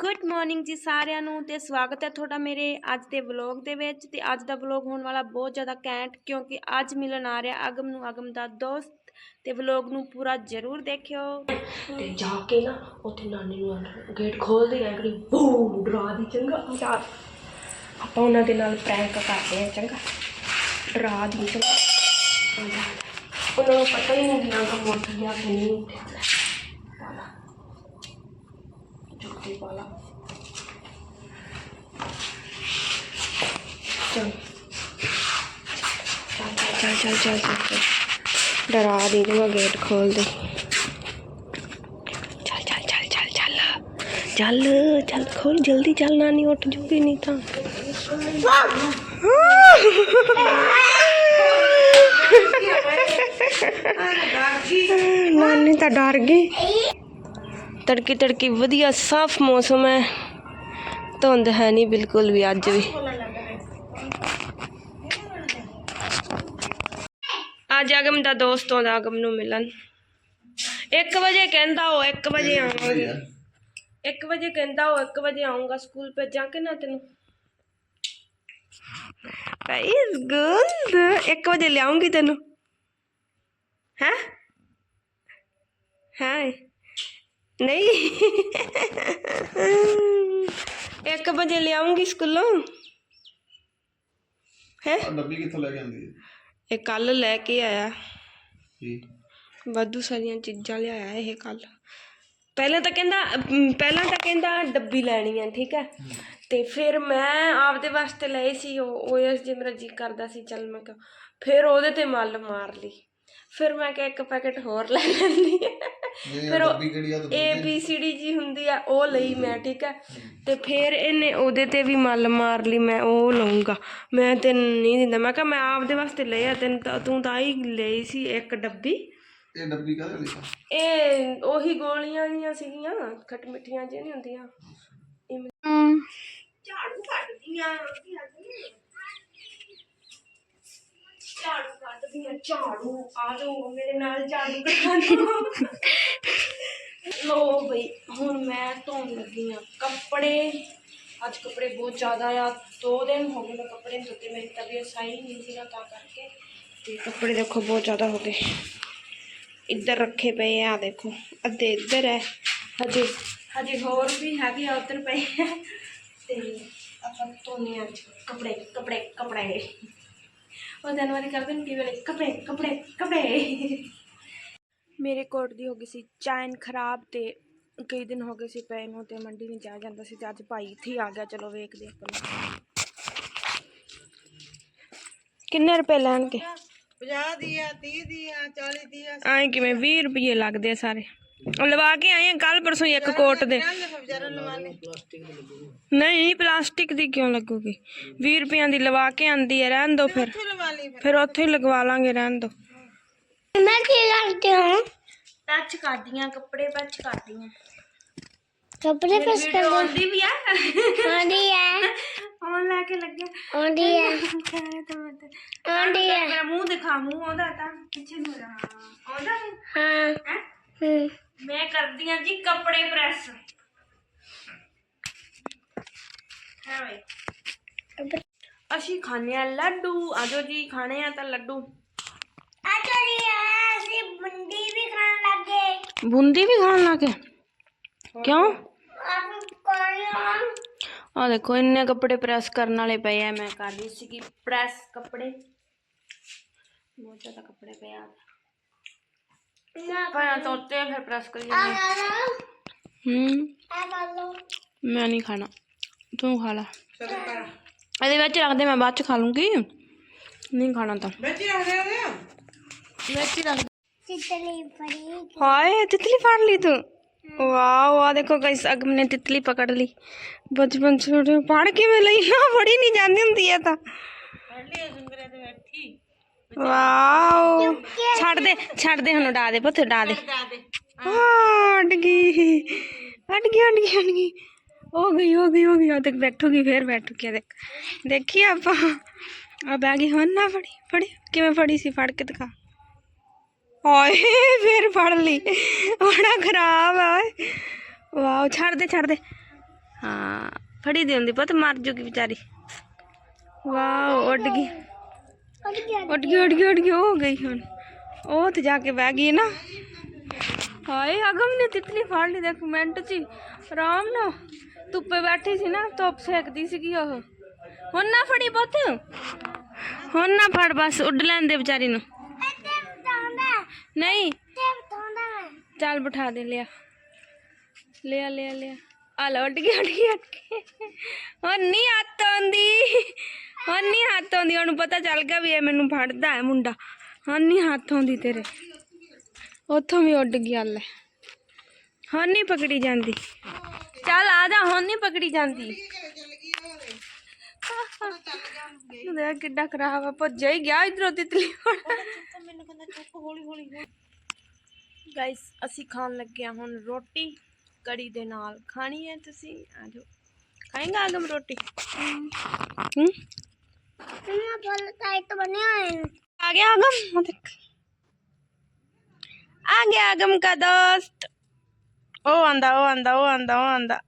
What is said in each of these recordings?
Good morning ਜੀ ਸਾਰਿਆਂ ਨੂੰ ਤੇ ਸਵਾਗਤ ਹੈ ਤੁਹਾਡਾ ਮੇਰੇ ਅੱਜ ਦੇ ਵਲੌਗ ਦੇ ਵਿੱਚ ਤੇ ਅੱਜ ਦਾ ਵਲੌਗ ਹੋਣ ਵਾਲਾ ਬਹੁਤ ਜ਼ਿਆਦਾ ਕੈਂਟ ਕਿਉਂਕਿ ਅੱਜ ਮਿਲਣ ਆ ਰਿਹਾ ਅਗਮ ਨੂੰ, ਅਗਮ ਦਾ ਦੋਸਤ ਤੇ ਵਲੌਗ ਨੂੰ ਪੂਰਾ ਜ਼ਰੂਰ ਦੇਖਿਓ। ਤੇ ਜਾ ਕੇ ਨਾ ਉੱਥੇ ਨਾਨੀ ਨੂੰ ਗੇਟ ਖੋਲਦੇ ਆ ਕਿ ਬੂ ਡਰਾ ਦੀ ਚੰਗਾ ਯਾਰ ਆਪਾਂ ਉਹਨਾਂ ਦੇ ਨਾਲ ਪ੍ਰੈਂਕ ਕਰਦੇ ਆ ਚੰਗਾ। ਡਰਾ ਦੀ ਚੰਗਾ ਉਹਨਾਂ ਨੂੰ ਪਤਾ ਹੀ ਨਹੀਂ ਨਾ ਮੋਟਰ ਗਿਆ ਕਿ ਨਹੀਂ प्लास्टिक वाला। चल। चल चल चल चल चल डरा दी तो मैं गेट खोल दे। चल चल चल चल चल। चल चल खोल जल्दी चल नानी उठ जूगी नहीं तो। नानी तो डर गई। ਤੜਕੀ ਤੜਕੀ ਵਧੀਆ ਸਾਫ਼ ਮੌਸਮ ਹੈ। ਧੁੰਦ ਹੈ ਨਹੀਂ ਬਿਲਕੁਲ ਵੀ ਅੱਜ ਵੀ। ਅੱਜ ਅਗਮ ਦਾ ਦੋਸਤ ਆਉਂਦਾ ਅਗਮ ਨੂੰ ਮਿਲਣ। 1 ਵਜੇ ਕਹਿੰਦਾ ਉਹ 1 ਵਜੇ ਆਵਾਂਗੇ 1 ਵਜੇ ਕਹਿੰਦਾ ਉਹ 1 ਵਜੇ ਆਉਂਗਾ ਸਕੂਲ ਭੇਜਾਂ ਕਿ ਨਾ ਤੈਨੂੰ? ਗਾਇਸ ਗੁੱਡ 1 ਵਜੇ ਲਿਆਉਂਗੀ ਤੈਨੂੰ। ਹੈ? ਹੈ? ਨਹੀਂ। 1 ਵਜੇ ਲਿਆਉਂਗੀ ਸਕੂਲੋਂ। ਹੈ? ਡੱਬੀ ਕਿੱਥੋਂ ਲੈ ਕੇ ਆਂਦੀ ਹੈ? ਇਹ ਕੱਲ ਲੈ ਕੇ ਆਇਆ। ਕੀ? ਵਾਧੂ ਸਾਰੀਆਂ ਚੀਜ਼ਾਂ ਲਿਆਇਆ ਇਹ ਕੱਲ। ਪਹਿਲਾਂ ਤਾਂ ਕਹਿੰਦਾ ਪਹਿਲਾਂ ਤਾਂ ਕਹਿੰਦਾ ਡੱਬੀ ਲੈਣੀ ਹੈ ਠੀਕ ਹੈ? ਤੇ ਫਿਰ ਮੈਂ ਆਪਦੇ ਵਾਸਤੇ ਲਏ ਸੀ ਉਹ ਓਐਸ ਜੇ ਮੇਰਾ ਜੀ ਕਰਦਾ ਸੀ ਚੱਲ ਮੈਂ ਕਿਹਾ ਫਿਰ ਉਹਦੇ ਤੇ ਮੱਲ ਮਾਰ ਲਈ। ਫਿਰ ਮੈਂ ਕਿਹਾ ਇੱਕ ਪੈਕੇਟ ਹੋਰ ਲੈ ਲੈਂਦੀ ਫਿਰ ਉਹ A B C D G ਹੁੰਦੀ ਆ ਉਹ ਲਈ ਮੈਂ ਠੀਕ ਹੈ। ਤੇ ਫਿਰ ਇਹਨੇ ਉਹਦੇ ਤੇ ਵੀ ਮੱਲ ਮਾਰ ਲਈ ਮੈਂ ਉਹ ਲਊਂਗਾ। ਮੈਂ ਤੈਨੂੰ ਨਹੀਂ ਦਿੰਦਾ। ਮੈਂ ਕਿਹਾ ਮੈਂ ਆਪਦੇ ਵਾਸਤੇ ਲਿਆ ਤੈਨੂੰ ਤਾਂ ਤੂੰ ਤਾਂ ਹੀ ਲਈ ਸੀ ਇੱਕ ਡੱਬੀ। ਇਹ ਡੱਬੀ ਕਾਹਦੇ ਲਈ ਆ? ਇਹ ਉਹੀ ਗੋਲੀਆਂ ਜੀਆਂ ਸੀਗੀਆਂ ਖੱਟ ਮਿੱਠੀਆਂ ਜਿਹੀਆਂ ਨਹੀਂ ਹੁੰਦੀਆਂ। ਝਾੜੂ ਕੱਢਦੀਆਂ। झाड़ू कपड़े ज़्यादा दो दिन तबीयत सही नहीं करके। कपड़े देखो बहुत ज़्यादा हो गए। इधर रखे पे हैं देखो। अद्धे इधर है हजे हजे होर भी है भी उधर पे है। तो आप धोने कपड़े कपड़े कपड़े। ਉਹ ਦਿਨ ਵਾਲੀ ਕਰਦੇ ਨੇ ਕਿਵੇਂ ਕੱਪੜੇ ਕੱਪੜੇ ਕੱਪੜੇ। ਮੇਰੇ ਕੋਟ ਦੀ ਹੋ ਗਈ ਸੀ ਚੈਨ ਖਰਾਬ ਤੇ ਕਈ ਦਿਨ ਹੋ ਗਏ ਸੀ ਪਏ ਨੂੰ ਤੇ ਮੰਡੀ ਨਹੀਂ ਜਾ ਜਾਂਦਾ ਸੀ ਤੇ ਅੱਜ ਭਾਈ ਇੱਥੇ ਹੀ ਆ ਗਿਆ ਚਲੋ ਵੇਖਦੇ ਆਪਾਂ ਕਿੰਨੇ ਰੁਪਏ ਲੈਣਗੇ? 50 ਦੀ ਆ 30 ਦੀ ਆ 40 ਦੀ ਆ ਆਏ ਕਿਵੇਂ 20 ਰੁਪਏ ਲੱਗਦੇ ਆ ਸਾਰੇ। ਲਵਾ ਕੇ ਆਏ ਆ ਕੱਲ ਪਰਸੋਂ ਹੀ ਇੱਕ ਕੋਟ ਦੇ। ਨਹੀਂ ਪਲਾਸਟਿਕ ਦੀ ਕਿਉਂ ਲੱਗੂਗੀ? 20 ਰੁਪਈਆਂ ਦੀ ਲਵਾ ਕੇ ਆਂਦੀ ਹੈ ਰਹਿਣ ਦੋ ਫਿਰ। ਫਿਰ। ਉੱਥੇ ਹੀ ਲਗਵਾ ਲਾਂਗੇ ਰਹਿਣ ਦੋ। ਮੈਂ ਕੀ ਕਰਦੀ ਹਾਂ? ਟੱਚ ਕਰਦੀਆਂ ਕੱਪੜੇ ਟੱਚ ਕਰਦੀਆਂ। ਕੱਪੜੇ ਪਸ ਕਰ ਆਉਂਦੀ ਵੀ ਆ। ਆਂਦੀ ਹੈ। ਆਉਣ ਲੈ ਕੇ ਲੱਗਿਆ। ਆਂਦੀ ਹੈ। ਆਂਦੀ ਹੈ। ਮੇਰਾ ਮੂੰਹ ਦਿਖਾ ਮੂੰਹ ਆਉਂਦਾ ਤਾਂ ਪਿੱਛੇ ਨੂੰ ਆਉਂਦਾ ਹੈ? मैं कर दिया जी कपड़े प्रेस। है भाई। खाने हैं लड्डू। आजो जी खाने हैं तो लड्डू। आजो जी ऐसी बूंदी भी खाने लगे। बूंदी भी खाने लगे? क्यों? आ देखो इन्ने कपड़े प्रेस करने वाले पे है मैं कर रही सी प्रेस कपड़े। बहुत ज़्यादा कपड़े पे आ ਆ ਪਾਇਆ ਤੋਤੇ ਫਿਰ ਪ੍ਰੈਸ ਕਰੀ ਜਾਂਦੇ ਆ। ਹੂੰ। ਮੈਂ ਨਹੀਂ ਖਾਣਾ। ਤੂੰ ਖਾ ਲਾ। ਇਹਦੇ ਵਿੱਚ ਰੱਖ ਦੇ ਮੈਂ ਬਾਅਦ ਚ ਖਾ ਲੂੰਗੀ। ਨਹੀਂ ਖਾਣਾ ਤਾਂ। ਬੱਚੀ ਰੱਖ ਦੇ ਉਹਦੇ। ਵਿੱਚ ਹੀ ਰੱਖ ਤਿਤਲੀ ਫੜੀ ਹਾਏ ਤਿਤਲੀ ਫੜ ਲਈ ਤੂੰ। ਵਾਓ ਆ ਦੇਖੋ ਗਾਇਸ ਅਗਮ ਨੇ ਤਿਤਲੀ ਪਕੜ ਲਈ। ਬਚਪਨ ਚ ਛੋਟੇ ਫੜ ਕਿਵੇਂ ਲਈ। ਨਾ ਫੜੀ ਨਹੀਂ ਜਾਂਦੀ ਹੁੰਦੀ ਹੈ ਤਾਂ। ਬੈਠੀ ਵਾਓ। ਛੱਡ ਦੇ ਛੱਡ ਦੇ ਹੁਣ ਉਡਾ ਦੇ ਪੁੱਤ ਉਡਾ ਦੇ। ਹਾਂ ਅੜ ਗਈ। ਅੜ ਗਈ ਅੜ ਗਈ ਅੜ ਗਈ। ਹੋ ਗਈ ਹੋ ਗਈ ਹੋ ਗਈ। ਆ ਦੇਖ ਬੈਠੂਗੀ ਫੇਰ ਬੈਠੂਗੀ ਆ ਦੇਖ। ਦੇਖੀ ਆਪਾਂ। ਆ ਬੈਗ ਹੁਣ ਨਾ ਫੜੀ ਫੜੀ। ਕਿਵੇਂ ਫੜੀ ਸੀ ਫੜ ਕੇ ਦਿਖਾ। ਹਾਏ ਫੇਰ ਫੜ ਲਈ। ਬੜਾ ਖਰਾਬ ਆ ਓਏ। ਵਾਓ ਛੱਡ ਦੇ ਛੱਡ ਦੇ। ਹਾਂ ਫੜੀ ਦੀ ਹੁੰਦੀ ਪੁੱਤ ਮਰ ਜੂਗੀ ਵਿਚਾਰੀ। ਵਾਓ ਉੱਡ ਗਈ। ਉੱਡ ਗਈ ਉੱਡ ਗਈ ਉੱਡ ਗਈ ਉਹ ਹੋ ਗਈ ਹੁਣ ਉਹ ਤੇ ਜਾ ਕੇ ਬਹਿ ਗਈ ਨਾ ਹਾਏ ਅਗਮ ਨੇ ਤਿਤਲੀ ਫੜ ਲਈ ਦੇਖ ਮਿੰਟ ਚ ਹੀ। ਆਰਾਮ ਨਾਲ ਧੁੱਪੇ ਬੈਠੀ ਸੀ ਨਾ ਧੁੱਪ ਸੇਕਦੀ ਸੀਗੀ ਉਹ ਹੁਣ ਨਾ ਫੜੀ ਪੁੱਤ ਹੁਣ ਨਾ ਫੜ ਬਸ ਉੱਡ ਲੈਂਦੇ ਵਿਚਾਰੀ ਨੂੰ ਨਹੀਂ ਚੱਲ ਬਿਠਾ ਦੇ ਲਿਆ ਲਿਆ ਲਿਆ ਲਿਆ ਆ ਲੋ ਉੱਡ ਗਈ ਉੱਡ ਗਈ ਉੱਡ ਗਈ ਹੁਣ ਨਹੀਂ ਹੱਥ ਆਉਂਦੀ ਹੁਣ ਨਹੀਂ ਹੱਥ ਆਉਂਦੀ ਉਹਨੂੰ ਪਤਾ ਚੱਲ ਗਿਆ ਵੀ ਇਹ ਮੈਨੂੰ ਫੜਦਾ ਹੈ ਮੁੰਡਾ। ਹੁਣ ਨਹੀਂ ਹੱਥ ਆਉਂਦੀ ਤੇਰੇ। ਉੱਥੋਂ ਵੀ ਉੱਡ ਗਈ ਹੱਲ। ਹੁਣ ਨਹੀਂ ਪਕੜੀ ਜਾਂਦੀ। ਚੱਲ ਆ ਜਾ ਹੁਣ ਨਹੀਂ ਪਕੜੀ ਜਾਂਦੀ। ਦੇਖ ਕਿੱਡਾ ਖਰਾਬ ਆ ਭੱਜਿਆ ਹੀ ਗਿਆ ਇਧਰੋਂ ਤਿਤਲੀ ਮੈਨੂੰ ਕਹਿੰਦਾ ਚੁੱਪ ਹੌਲੀ ਹੌਲੀ ਗਾਇਸ ਅਸੀਂ ਖਾਣ ਲੱਗੇ ਹਾਂ ਹੁਣ ਰੋਟੀ ਕੜੀ ਦੇ ਨਾਲ। ਖਾਣੀ ਹੈ ਤੁਸੀਂ? ਆ ਜਾਓ। ਖਾਏਗਾ ਆਗਮ ਰੋਟੀ? ਹੂੰ। आ गया आगम का दोस्त। ओ आंदा ओ आंदा ओ आंदा ओ आंदा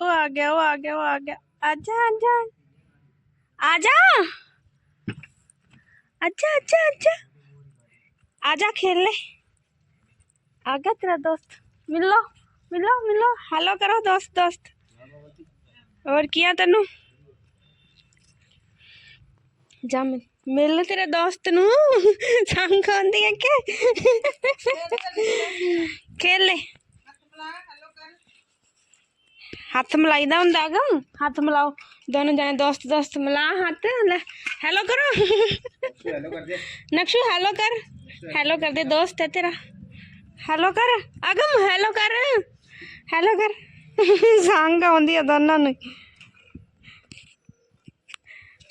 ओ, आ गया, ओ, आ गया, ओ, आ गया। आजा आजा। आजा! अच्छा अच्छा अच्छा आजा खेल ले आ गया तेरा दोस्त। मिलो मिलो मिलो। हेलो करो दोस्त दोस्त। और किया तेनू जा मिल मिल तेरे दोस्त नु संग आंदी है के खेल ले ਹੱਥ ਮਲਾਈਦਾ ਹੁੰਦਾ ਗਾ ਹੱਥ ਮਿਲਾਓ ਦੋਨੋਂ ਜਣੇ ਦੋਸਤ ਦੋਸਤ ਮਿਲਾ ਹੱਥ ਲੈ ਹੈਲੋ ਕਰੋ ਨਕਸ਼ੂ ਹੈਲੋ ਕਰ ਹੈਲੋ ਕਰ ਦੇ ਦੋਸਤ ਹੈ ਤੇਰਾ ਹੈਲੋ ਕਰ ਅਗਮ ਹੈਲੋ ਕਰ ਹੈਲੋ ਕਰ ਸੰਗ ਆਉਂਦੀ ਆ ਦੋਨਾਂ ਨੂੰ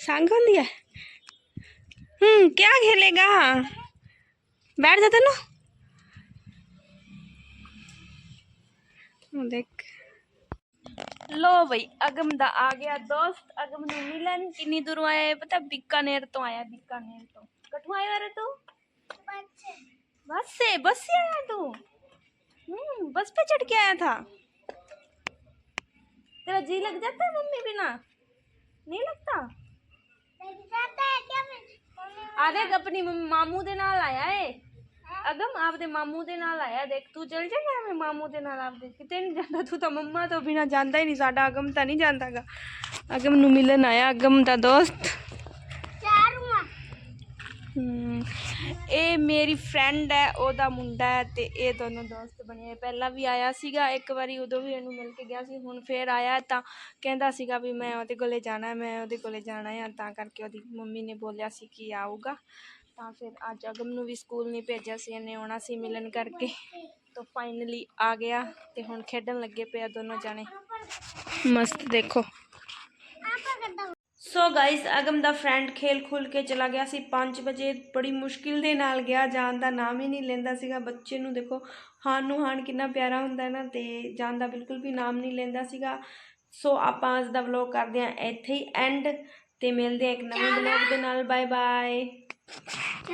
ਸੰਗ ਆਉਂਦੀ ਹੈ हम्म क्या खेलेगा? बैठ जाते ना हाँ, देख। लो भाई अगम दा आ गया दोस्त। अगम ने मिलन किन्नी दूर आया पता बीकानेर तो आया बीकानेर तो। कठू आया रे तू? बस। से बस से आया तू? हम्म बस पे चढ़ के आया था। तेरा जी लग जाता है मम्मी बिना? नहीं लग ਆ ਦੇਖ ਆਪਣੀ ਮੰਮ- ਮਾਮੂ ਦੇ ਨਾਲ ਆਇਆ ਏ ਅਗਮ ਆਪਦੇ ਮਾਮੂ ਦੇ ਨਾਲ ਆਇਆ ਦੇਖ ਤੂੰ ਚਲ ਜਾਏਗਾ ਮੈਂ ਮਾਮੂ ਦੇ ਨਾਲ ਆਪਦੇ ਕਿਤੇ ਨਹੀਂ ਜਾਂਦਾ ਤੂੰ ਤਾਂ ਮੰਮਾ ਤੋਂ ਬਿਨਾ ਜਾਂਦਾ ਹੀ ਨਹੀਂ ਸਾਡਾ ਅਗਮ ਤਾਂ ਨਹੀਂ ਜਾਂਦਾਗਾ ਅਗਮ ਨੂੰ ਮਿਲਣ ਆਇਆ ਅਗਮ ਦਾ ਦੋਸਤ ਹਮ, ਇਹ ਮੇਰੀ ਫਰੈਂਡ ਹੈ, ਉਹਦਾ ਮੁੰਡਾ ਹੈ ਤੇ ਇਹ ਦੋਨੋਂ ਦੋਸਤ ਬਣੇ ਪਹਿਲਾਂ ਵੀ ਆਇਆ ਸੀਗਾ, ਇੱਕ ਵਾਰੀ ਉਦੋਂ ਵੀ ਇਹਨੂੰ ਮਿਲ ਕੇ ਗਿਆ ਸੀ, ਹੁਣ ਫੇਰ ਆਇਆ ਤਾਂ ਕਹਿੰਦਾ ਸੀਗਾ ਵੀ ਮੈਂ ਉਹਦੇ ਕੋਲੇ ਜਾਣਾ ਮੈਂ ਉਹਦੇ ਕੋਲੇ ਜਾਣਾ ਹੈ। ਤਾਂ ਕਰਕੇ ਉਹਦੀ ਮੰਮੀ ਨੇ ਬੋਲਿਆ ਸੀ ਕਿ ਆਊਗਾ। ਤਾਂ ਫਿਰ ਅੱਜ ਅਗਮ ਨੂੰ ਵੀ ਸਕੂਲ ਨਹੀਂ ਭੇਜਿਆ ਸੀ, ਇਹਨੇ ਆਉਣਾ ਸੀ ਮਿਲਣ ਕਰਕੇ। ਤਾਂ ਫਾਈਨਲੀ ਆ ਗਿਆ ਤੇ ਹੁਣ ਖੇਡਣ ਲੱਗੇ ਪਏ ਆ ਦੋਨੋਂ ਜਾਣੇ। ਮਸਤ ਦੇਖੋ। ਸੋ ਗਾਇਸ ਅਗਮ ਦਾ ਫਰੈਂਡ ਖੇਲ ਖੁੱਲ ਕੇ ਚਲਾ ਗਿਆ ਸੀ 5 ਵਜੇ। ਬੜੀ ਮੁਸ਼ਕਿਲ ਦੇ ਨਾਲ ਗਿਆ ਜਾਣ ਦਾ ਨਾਮ ਹੀ ਨਹੀਂ ਲੈਂਦਾ ਸੀਗਾ। ਬੱਚੇ ਨੂੰ ਦੇਖੋ ਹਾਨ ਨੂੰ ਹਾਨ ਕਿੰਨਾ ਪਿਆਰਾ ਹੁੰਦਾ ਹੈ ਨਾ ਤੇ ਜਾਣ ਦਾ ਬਿਲਕੁਲ ਵੀ ਨਾਮ ਨਹੀਂ ਲੈਂਦਾ ਸੀਗਾ। ਸੋ ਆਪਾਂ ਅੱਜ ਦਾ ਵਲੌਗ ਕਰਦੇ ਹਾਂ ਇੱਥੇ ਹੀ ਐਂਡ ਤੇ ਮਿਲਦੇ ਹਾਂ ਇੱਕ ਨਵੇਂ ਵਲੌਗ ਦੇ ਨਾਲ। Bye bye